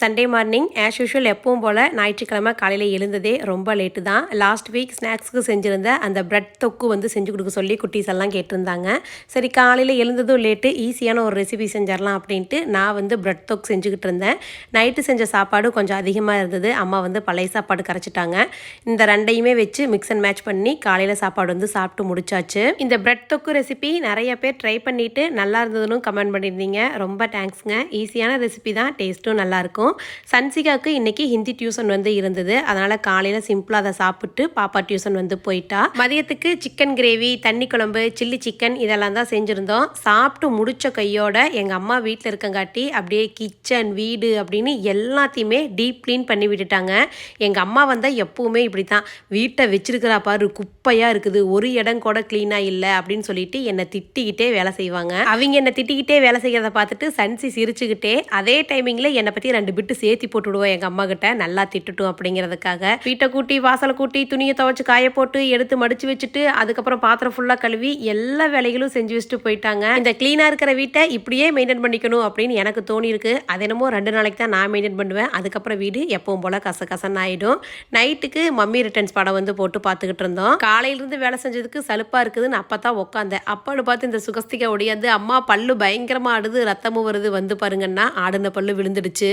Sunday morning as usual எப்பவும் போல் ஞாயிற்றுக்கிழமை காலையில் எழுந்ததே ரொம்ப லேட்டு தான். லாஸ்ட் வீக் ஸ்நாக்ஸுக்கு செஞ்சுருந்த அந்த பிரெட் தொக்கு வந்து செஞ்சு கொடுக்க சொல்லி குட்டீஸ் எல்லாம் கேட்டிருந்தாங்க. சரி காலையில் எழுந்ததும் லேட்டு ஈஸியான ஒரு ரெசிபி செஞ்சிடலாம் அப்படின்ட்டு நான் வந்து பிரெட் தொக்கு செஞ்சுக்கிட்டு இருந்தேன். நைட்டு செஞ்ச சாப்பாடு கொஞ்சம் அதிகமாக இருந்தது. அம்மா வந்து பழைய சாப்பாடு கரைச்சிட்டாங்க. இந்த ரெண்டையுமே வச்சு மிக்ஸ் அண்ட் மேட்ச் பண்ணி காலையில் சாப்பாடு வந்து சாப்பிட்டு முடிச்சாச்சு. இந்த பிரெட் தொக்கு ரெசிபி நிறைய பேர் ட்ரை பண்ணிவிட்டு நல்லா இருந்ததுன்னு கமெண்ட் பண்ணியிருந்தீங்க. ரொம்ப தேங்க்ஸுங்க ஈஸியான ரெசிபி தான். டேஸ்ட்டும் நல்லாயிருக்கும் சன்சிகாவுக்கு இன்னைக்கு ஹிந்தி டியூஷன் வந்து இருந்தது. அதனால் காலையில் சிம்பிளாக அதை சாப்பிட்டு பாப்பா டியூஷன் வந்து போயிட்டா. மதியத்துக்கு சிக்கன் கிரேவி தண்ணி குழம்பு சில்லி சிக்கன் இதெல்லாம் தான் செஞ்சுருந்தோம். சாப்பிட்டு முடிச்ச கையோட எங்கள் அம்மா வீட்டில் இருக்கங்காட்டி அப்படியே கிச்சன் வீடு அப்படின்னு எல்லாத்தையுமே டீப் க்ளீன் பண்ணி விட்டுட்டாங்க. எங்கள் அம்மா வந்தால் எப்பவுமே இப்படி தான் வீட்டை வச்சிருக்கிறா பாரு குப்பையாக இருக்குது. ஒரு இடம் கூட க்ளீனாக இல்லை அப்படின்னு சொல்லிட்டு என்னை திட்டிக்கிட்டே வேலை செய்வாங்க. அவங்க என்னை திட்டிக்கிட்டே வேலை செய்கிறத பார்த்துட்டு சன்சி சிரிச்சுக்கிட்டே அதே டைமிங்கில் என்னை பற்றி ரெண்டு பிட்டு சேர்த்தி போட்டு விடுவோம் எங்கள் அம்மா கிட்ட நல்லா திட்டுட்டும் அப்படிங்கிறதுக்காக. வீட்டை கூட்டி வாசலை கூட்டி துணியை துவைச்சு காய போட்டு எடுத்து மடிச்சு வச்சுட்டு அதுக்கப்புறம் பாத்திரம் ஃபுல்லாக கழுவி எல்லா வேலைகளும் செஞ்சு வச்சுட்டு போயிட்டாங்க. இந்த க்ளீனாக இருக்கிற வீட்டை இப்படியே மெயின்டைன் பண்ணிக்கணும் அப்படின்னு எனக்கு தோணியிருக்கு. அது என்னமோ ரெண்டு நாளைக்கு தான் நான் மெயின்டைன் பண்ணுவேன். அதுக்கப்புறம் வீடு எப்பவும் போல் கச கசன்னு ஆகிடும் நைட்டுக்கு மம்மி ரிட்டர்ன்ஸ் படம் வந்து போட்டு பார்த்துக்கிட்டு இருந்தோம். காலையிலேருந்து வேலை செஞ்சதுக்கு சலுப்பாக இருக்குதுன்னு அப்போ தான் உட்காந்தேன் அப்பான்னு பார்த்து இந்த சுகஸ்திகா ஒடியாது. அம்மா பல்லு பயங்கரமாக ஆடுது ரத்தமும் வருது. வந்து பாருங்கன்னா ஆடுன பல்லு விழுந்துடுச்சு.